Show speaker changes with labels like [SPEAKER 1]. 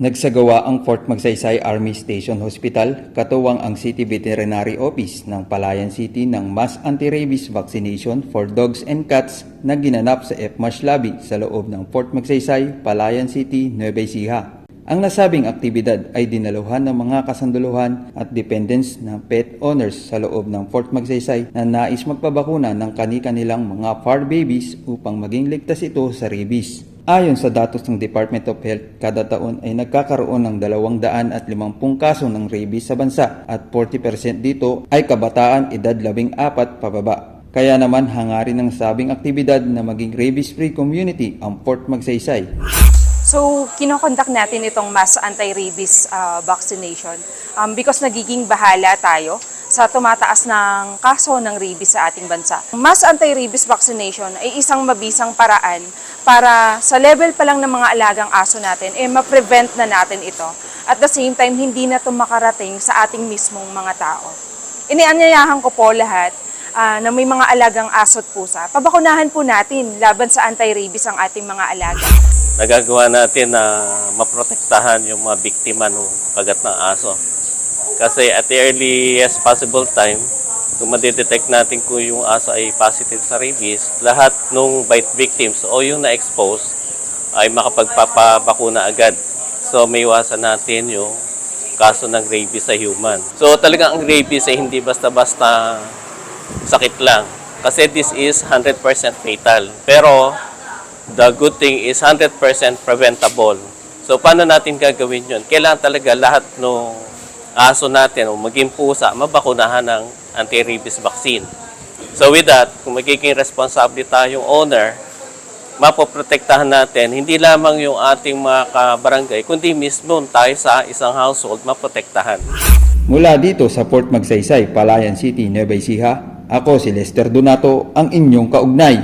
[SPEAKER 1] Nagsagawa ang Fort Magsaysay Army Station Hospital katuwang ang City Veterinary Office ng Palayan City ng mass anti-rabies vaccination for dogs and cats na ginanap sa FMASH Lobby sa loob ng Fort Magsaysay, Palayan City, Nueva Ecija. Ang nasabing aktibidad ay dinaluhan ng mga kasanduluhan at dependents ng pet owners sa loob ng Fort Magsaysay na nais magpabakuna ng kani-kanilang mga fur babies upang maging ligtas ito sa rabies. Ayon sa datos ng Department of Health, kada taon ay nagkakaroon ng 250 kaso ng rabies sa bansa at 40% dito ay kabataan edad 14 pababa. Kaya naman hangarin ng sabing aktibidad na maging rabies-free community ang Fort Magsaysay.
[SPEAKER 2] So, kinokondak natin itong mass anti-rabies ah, vaccination um, because nagiging bahala tayo sa tumataas ng kaso ng rabies sa ating bansa. Mass anti-rabies vaccination ay isang mabisang paraan para sa level pa lang ng mga alagang aso natin, eh ma-prevent na natin ito. At the same time, hindi na ito makarating sa ating mismong mga tao. Inianyayahan ko po lahat ah, na may mga alagang aso at pusa. Pabakunahan po natin laban sa anti-rabies ang ating mga alaga.
[SPEAKER 3] nagagawa natin na maprotektahan yung mga biktima ng kagat ng aso. Kasi at the earliest possible time, kung madidetect natin kung yung aso ay positive sa rabies, lahat ng bite victims o yung na-expose ay makapagpapabakuna agad. So may iwasan natin yung kaso ng rabies sa human. So talagang ang rabies ay hindi basta-basta sakit lang. Kasi this is 100% fatal. Pero the good thing is 100% preventable. So, paano natin gagawin yun? Kailangan talaga lahat ng aso natin o maging pusa, mabakunahan ng anti-rabies vaccine. So, with that, kung magiging responsable tayong owner, mapoprotektahan natin hindi lamang yung ating mga kabarangay, kundi mismo tayo sa isang household maprotektahan.
[SPEAKER 1] Mula dito sa Fort Magsaysay, Palayan City, Nueva Ecija, ako si Lester Donato, ang inyong kaugnay.